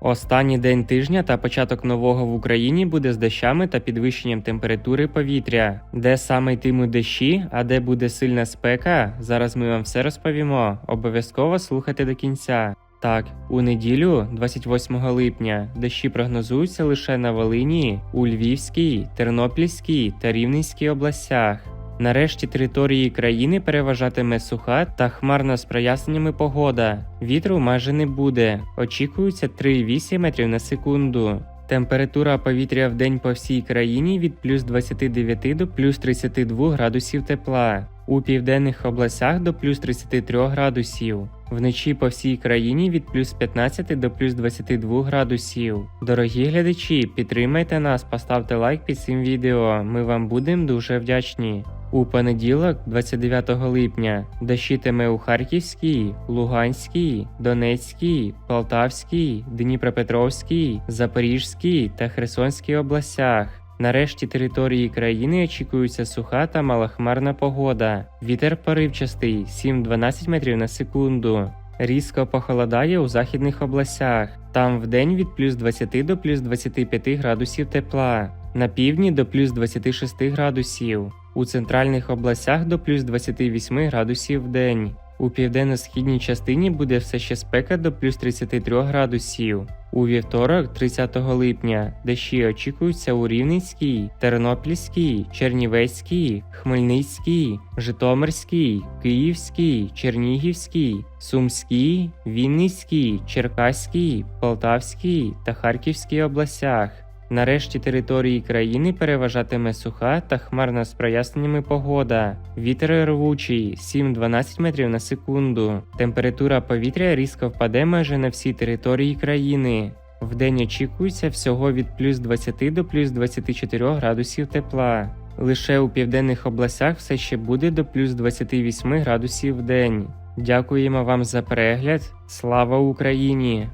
Останній день тижня та початок нового в Україні буде з дощами та підвищенням температури повітря. Де саме йтимуть дощі, а де буде сильна спека, зараз ми вам все розповімо. Обов'язково слухайте до кінця. Так, у неділю, 28 липня, дощі прогнозуються лише на Волині, у Львівській, Тернопільській та Рівненській областях. Нарешті території країни переважатиме суха та хмарна з проясненнями погода. Вітру майже не буде. Очікується 3,8 метрів на секунду. Температура повітря в день по всій країні від плюс 29 до плюс 32 градусів тепла. У південних областях до плюс 33 градусів. Вночі по всій країні від плюс 15 до плюс 22 градусів. Дорогі глядачі, підтримайте нас, поставте лайк під цим відео. Ми вам будемо дуже вдячні. У понеділок, 29 липня, дощитиме у Харківській, Луганській, Донецькій, Полтавській, Дніпропетровській, Запорізькій та Херсонській областях. Нарешті території країни очікується суха та малохмарна погода. Вітер поривчастий 7-12 метрів на секунду. Різко похолодає у західних областях. Там вдень від плюс 20 до плюс 25 градусів тепла, на півдні до плюс 26 градусів, у центральних областях до плюс 28 градусів в день. У південно-східній частині буде все ще спека до плюс 33 градусів. У вівторок, 30 липня, дощі очікуються у Рівненській, Тернопільській, Чернівецькій, Хмельницькій, Житомирській, Київській, Чернігівській, Сумській, Вінницькій, Черкаській, Полтавській та Харківській областях. Нарешті території країни переважатиме суха та хмарна з проясненнями погода. Вітер рвучий 7-12 метрів на секунду. Температура повітря різко впаде майже на всій території країни. Вдень очікується всього від плюс 20 до плюс 24 градусів тепла. Лише у південних областях все ще буде до плюс 28 градусів в день. Дякуємо вам за перегляд. Слава Україні!